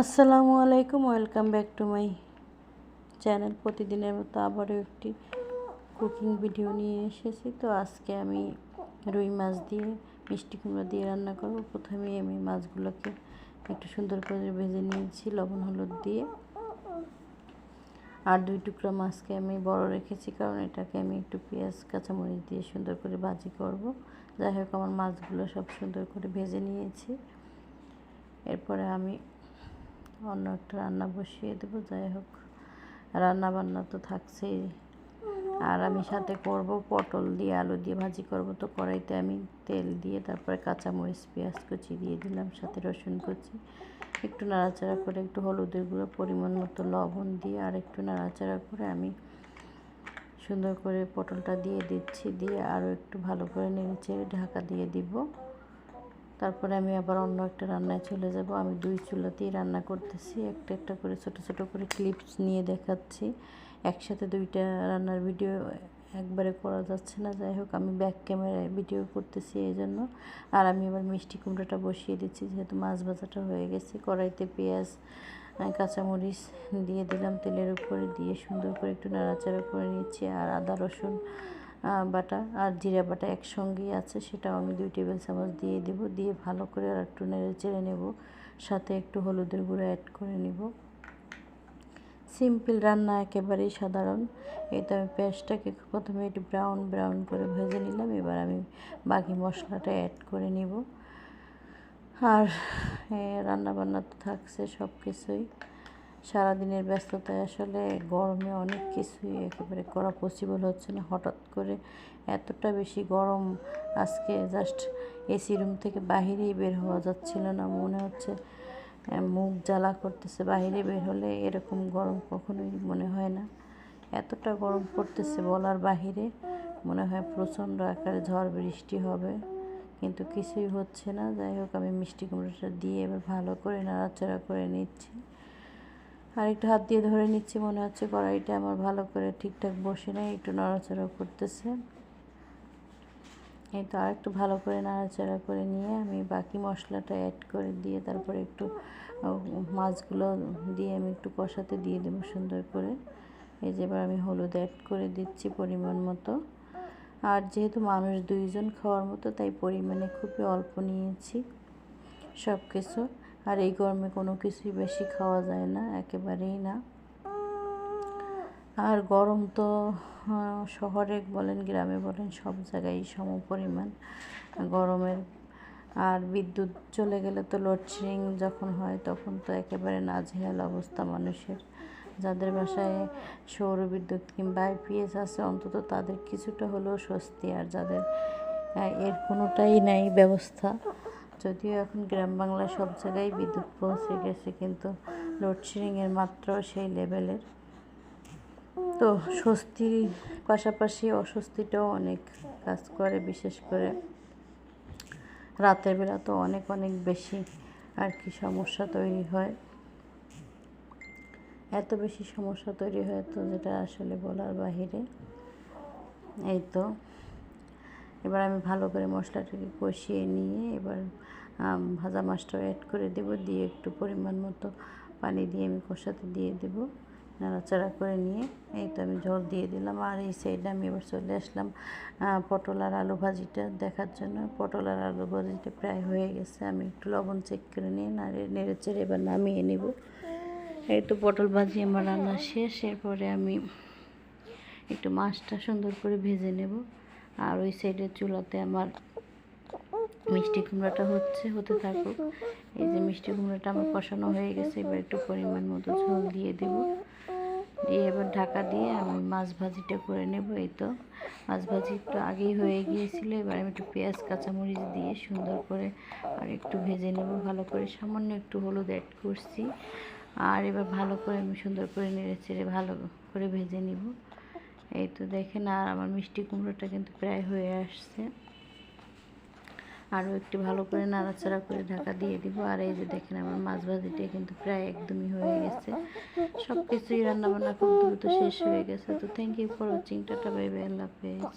আসসালামু আলাইকুম, welcome back to my channel. প্রতিদিনের মতো আবারও একটি কুকিং ভিডিও নিয়ে এসেছি। তো আজকে আমি রুই মাছ দিয়ে, মিষ্টি কুমড়া দিয়ে রান্না করব। প্রথমে আমি মাছগুলোকে একটু সুন্দর করে ভেজে নিয়েছি, লবণ, হলুদ দিয়ে। আর দুই টুকরা মাছকে আমি বড় রেখেছি, কারণ এটাকে আমি একটু পেঁয়াজ, কাঁচামরিচ দিয়ে সুন্দর করে ভাজি করব। যাই হোক, আমার মাছগুলো সব সুন্দর করে ভেজে নিয়েছি। এরপরে আমি অন্য একটা রান্না বসিয়ে দেবো, যাই হোক। রান্না বান্না তো থাকছেই। আর আমি সাথে করব পটল দিয়ে আলু দিয়ে ভাজি করব, তো কড়াইতে আমি তেল দিয়ে তারপরে কাঁচামরিচ, পেঁয়াজ কুচি দিয়ে দিলাম, সাথে রসুন কুচি। একটু নাড়াচাড়া করে একটু হলুদের গুঁড়ো, পরিমাণ মতো লবণ দিয়ে আর একটু নাড়াচাড়া করে আমি সুন্দর করে পটলটা দিয়ে দিচ্ছি, দিয়ে আরও একটু ভালো করে নেড়ে ঢাকা দিয়ে দিব। তারপরে আমি আবার অন্য একটা রান্নায় চলে যাব। আমি দুই চুলাতেই রান্না করতেছি। একটা একটা করে ছোট ছোট করে ক্লিপস নিয়ে দেখাচ্ছি। একসাথে দুইটা রান্নার ভিডিও একবারে করা যাচ্ছে না। যাই হোক, আমি ব্যাক ক্যামেরায় ভিডিও করতেছি এই জন্য আর আমি এবার মিষ্টি কুমড়োটা বসিয়ে দিচ্ছি, যেহেতু মাছ ভাজাটা হয়ে গেছে। কড়াইতে পেঁয়াজ কাঁচামরিচ দিয়ে দিলাম তেলের উপরে। দিয়ে সুন্দর করে একটু নাড়াচাড়া করে নিচ্ছি। আর আদা, রসুন বাটা আর জিরা বাটা একসঙ্গেই আছে, সেটাও আমি দুই টেবিল চামচ দিয়ে দেব। দিয়ে ভালো করে আর একটু নেড়ে চেড়ে নেব। সাথে একটু হলুদের গুঁড়ো অ্যাড করে নেব। সিম্পল রান্না একেবারেই সাধারণ। তো আমি পেঁয়াজটাকে প্রথমে একটু ব্রাউন ব্রাউন করে ভেজে নিলাম। এবার আমি বাকি মশলাটা অ্যাড করে নিব। আর রান্না বান্না তো থাকছে সব কিছুই সারাদিনের ব্যস্ততায় আসলে গরমে অনেক কিছুই একেবারে করা পসিবল হচ্ছে না। হঠাৎ করে এতটা বেশি গরম আজকে জাস্ট এসি রুম থেকে বাহিরেই বের হওয়া যাচ্ছিল না। মনে হচ্ছে মুখ জ্বালা করতেছে। বাহিরে বের হলে এরকম গরম কখনোই মনে হয় না। এতটা গরম পড়তেছে বলার বাহিরে। মনে হয় প্রচণ্ড আকারে ঝড় বৃষ্টি হবে। কিন্তু কিছুই হচ্ছে না। যাই হোক, আমি মিষ্টি কুমড়োটা দিয়ে এবার ভালো করে নাড়াচাড়া করে নিচ্ছি। আর একটু হাত দিয়ে ধরে নিচ্ছি, মনে হচ্ছে কড়াইটা আমার ভালো করে ঠিকঠাক বসে নেয় একটু নাড়াচাড়া করতেছে। এই তো আর একটু ভালো করে নাড়াচাড়া করে নিয়ে আমি বাকি মশলাটা অ্যাড করে দিয়ে তারপরে একটু মাছগুলো দিয়ে আমি একটু কষাতে দিয়ে দেবো সুন্দর করে। এই যে এবার আমি হলুদ অ্যাড করে দিচ্ছি পরিমাণ মতো। আর যেহেতু মানুষ দুইজন খাওয়ার মতো, তাই পরিমাণে খুবই অল্প নিয়েছি সব কিছু আর এই গরমে কোনো কিছুই বেশি খাওয়া যায় না, একেবারেই না। আর গরম তো শহরে বলেন, গ্রামে বলেন, সব জায়গায় সম পরিমাণ গরমের। আর বিদ্যুৎ চলে গেলে তো লোডশেডিং যখন হয় তখন তো একেবারে নাজেহাল অবস্থা মানুষের। যাদের বাসায় সৌর বিদ্যুৎ কিংবা আইপিএস আছে, অন্তত তাদের কিছুটা হলেও স্বস্তি, আর যাদের এর কোনোটাই নাই ব্যবস্থা। যদিও এখন গ্রাম বাংলায় সব জায়গায় বিদ্যুৎ পৌঁছে গেছে, কিন্তু লোডশেডিংয়ের মাত্র সেই লেভেলের তো স্বস্তির পাশাপাশি অস্বস্তিটাও অনেক কাজ করে, বিশেষ করে রাতের বেলা তো অনেক অনেক বেশি আর কি সমস্যা তৈরি হয়। এত বেশি সমস্যা তৈরি হয় তো যেটা আসলে বলার বাহিরে। এই তো। এবার আমি ভালো করে মশলাটাকে কষিয়ে নিয়ে এবার ভাজা মাছটাও অ্যাড করে দেব। দিয়ে একটু পরিমাণ মতো পানি দিয়ে আমি কষাতে দিয়ে দেব। নাড়াচাড়া করে নিয়ে এই তো আমি ঝোল দিয়ে দিলাম। আর এই সাইডে আমি এবার চলে আসলাম পটল আর আলু ভাজিটা দেখার জন্য। পটল আর আলু ভাজিটা প্রায় হয়ে গেছে। আমি একটু লবণ চেক করে নিয়ে নাড়ে নেড়ে চেড়ে এবার নামিয়ে নেব। এই তো পটল ভাজি আমার রান্না শেষ। এরপরে আমি একটু মাছটা সুন্দর করে ভেজে নেব। আর ওই সাইডের চুলাতে আমার মিষ্টি কুমড়াটা হচ্ছে, হতে থাকুক। এই যে মিষ্টি কুমড়াটা আমার কষানো হয়ে গেছে, এবার একটু পরিমাণ মতো ঝোল দিয়ে দেব। দিয়ে এবার ঢাকা দিয়ে আমি মাছ ভাজিটা করে নেব, এই তো। মাছ ভাজি একটু আগেই হয়ে গিয়েছিল, এবার আমি একটু পেঁয়াজ, কাঁচামরিচ দিয়ে সুন্দর করে আর একটু ভেজে নেব, ভালো করে সামান্য একটু হলুদ অ্যাড করছি। আর এবার ভালো করে আমি সুন্দর করে নেড়ে চেড়ে ভালো করে ভেজে নিব। এই তো দেখেন, আর আমার মিষ্টি কুমড়োটা কিন্তু প্রায় হয়ে আসছে। আরও একটু ভালো করে নাড়াচাড়া করে ঢাকা দিয়ে দিব। আর এই যে দেখেন, আমার মাছ ভাজিটা কিন্তু প্রায় একদমই হয়ে গেছে। সব কিছুই রান্নাবান্না খুব দ্রুত শেষ হয়ে গেছে। তো thank you for watching tata bye bye আল্লাহ হাফেজ।